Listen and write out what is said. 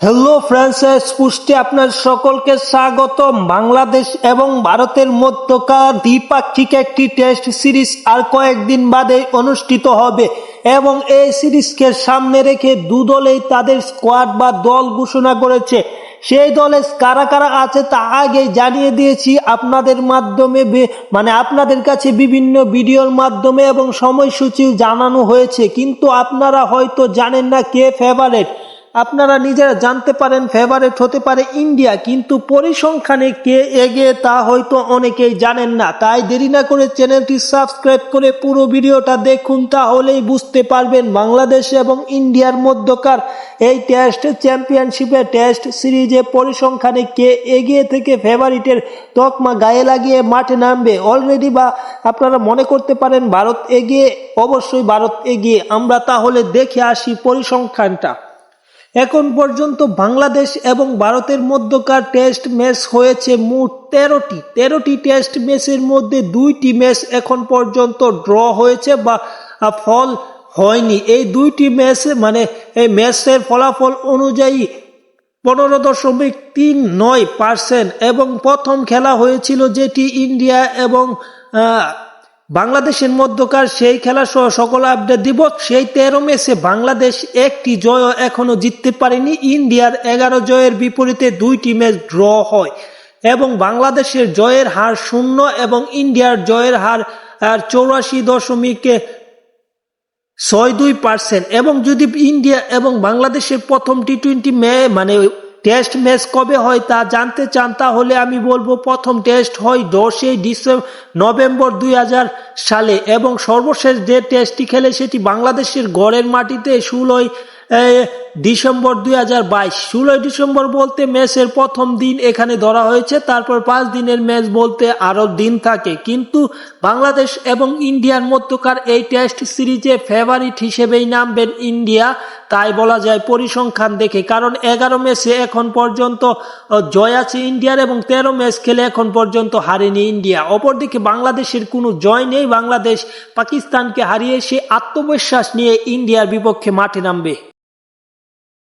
Hello Frances পুষ্টে আপনার সকলকে স্বাগতম। বাংলাদেশ এবং ভারতের মধ্যকার দ্বিপাক্ষিক একটি টেস্ট সিরিজ আর কয়েকদিন বাদে অনুষ্ঠিত হবে এবং এই সিরিজকে সামনে রেখে দু দলেই তাদের স্কোয়াড বা দল ঘোষণা করেছে। সেই দলে কারা কারা আছে তা আগেই জানিয়ে দিয়েছি আপনাদের মাধ্যমে মানে আপনাদের কাছে বিভিন্ন ভিডিওর মাধ্যমে এবং সময়সূচিও জানানো হয়েছে। কিন্তু আপনারা হয়তো জানেন না কে ফেভারেট আপনারা নিজেরা জানতে পারেন ফেভারেট হতে পারে ইন্ডিয়া কিন্তু পরিসংখ্যানে কে এগিয়ে তা হয়তো অনেকেই জানেন না। তাই দেরি না করে চ্যানেলটি সাবস্ক্রাইব করে পুরো ভিডিওটা দেখুন, তাহলেই বুঝতে পারবেন বাংলাদেশ এবং ইন্ডিয়ার মধ্যকার এই টেস্ট চ্যাম্পিয়নশিপে টেস্ট সিরিজে পরিসংখ্যানে কে এগিয়ে থেকে ফেভারিটের তকমা গায়ে লাগিয়ে মাঠে নামবে। অলরেডি বা আপনারা মনে করতে পারেন, ভারত এগিয়ে, অবশ্যই ভারত এগিয়ে। আমরা তাহলে দেখে আসি পরিসংখ্যানটা। এখন পর্যন্ত বাংলাদেশ এবং ভারতের মধ্যকার টেস্ট ম্যাচ হয়েছে মোট তেরোটি। তেরোটি টেস্ট ম্যাচের মধ্যে দুইটি ম্যাচ এখন পর্যন্ত ড্র হয়েছে বা ফল হয়নি। এই দুইটি ম্যাচ মানে এই ম্যাচের ফলাফল অনুযায়ী পনেরো দশমিক তিন নয় পার্সেন্ট এবং প্রথম খেলা হয়েছিল যেটি ইন্ডিয়া এবং বাংলাদেশের মধ্যকার সেই খেলা সহ সকল আপডেট দিব। সেই তেরো ম্যাচে বাংলাদেশ একটি জয় এখনও জিততে পারেনি। ইন্ডিয়ার এগারো জয়ের বিপরীতে দুইটি ম্যাচ ড্র হয়। এবং বাংলাদেশের জয়ের হার শূন্য এবং ইন্ডিয়ার জয়ের হার চৌরাশি দশমিক ছয় দুই পার্সেন্ট এবং যদি ইন্ডিয়া এবং বাংলাদেশের প্রথম টি টোয়েন্টি মে মানে টেস্ট ম্যাচ কবে হয় তা জানতে চান, তাহলে আমি বলব প্রথম টেস্ট হয় দশই ডিসেম্বর নভেম্বর দুই হাজার সালে এবং সর্বশেষ যে টেস্টটি খেলে সেটি বাংলাদেশের গড়ের মাটিতে ষোলোই ডিসেম্বর দুই হাজার বাইশ, ষোলোই ডিসেম্বর বলতে ম্যাচের প্রথম দিন এখানে ধরা হয়েছে, তারপর পাঁচ দিনের ম্যাচ বলতে আরও দিন থাকে। কিন্তু বাংলাদেশ এবং ইন্ডিয়ার মধ্যকার এই টেস্ট সিরিজে ফেভারিট হিসেবেই নামবেন ইন্ডিয়া, তাই বলা যায় পরিসংখ্যান দেখে, কারণ এগারো ম্যাচে এখন পর্যন্ত জয় আছে ইন্ডিয়ার এবং তেরো ম্যাচ খেলে এখন পর্যন্ত হারেনি ইন্ডিয়া। অপরদিকে বাংলাদেশের কোনো জয় নেই, বাংলাদেশ পাকিস্তানকে হারিয়ে সে আত্মবিশ্বাস নিয়ে ইন্ডিয়ার বিপক্ষে মাঠে নামবে।